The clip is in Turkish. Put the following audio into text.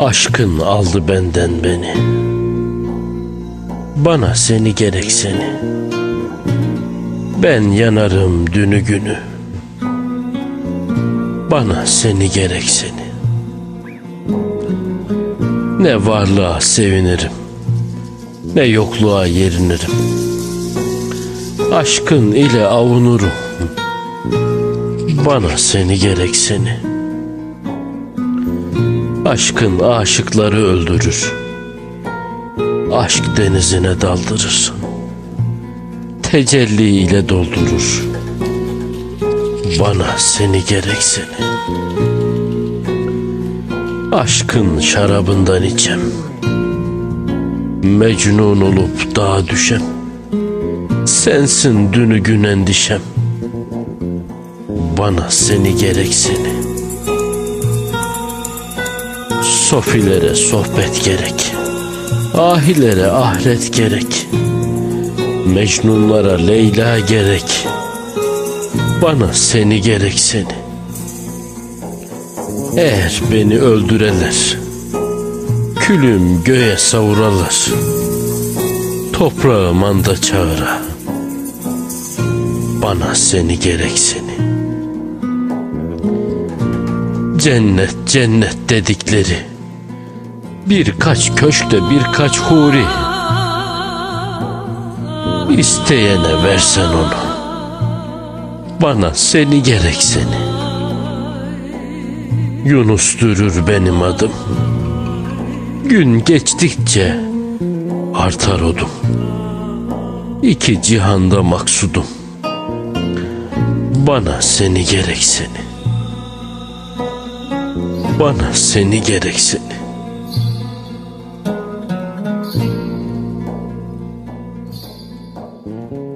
Aşkın aldı benden beni. Bana seni gerek seni. Ben yanarım dünü günü. Bana seni gerek seni. Ne varlığa sevinirim. Ne yokluğa yerinirim. Aşkın ile avunurum. Bana seni gerek seni. Aşkın aşıkları öldürür. Aşk denizine daldırır. Tecelli ile doldurur. Bana seni gerek seni. Aşkın şarabından içem. Mecnun olup dağa düşem. Sensin dünü gün endişem. Bana seni gerek seni. Sofilere sohbet gerek. Ahilere ahiret gerek. Mecnunlara Leyla gerek. Bana seni gerek seni. Eğer beni öldüreler, külüm göğe savuralır. Toprağım anda çağıra. Bana seni gerek seni. Cennet cennet dedikleri. Birkaç köşkte birkaç huri. İsteyene versen onu. Bana seni gerek seni. Yunus dürür benim adım. Gün geçtikçe artar odum. İki cihanda maksudum. Bana seni gerek seni. Bana seni gerek seni. Mm-hmm.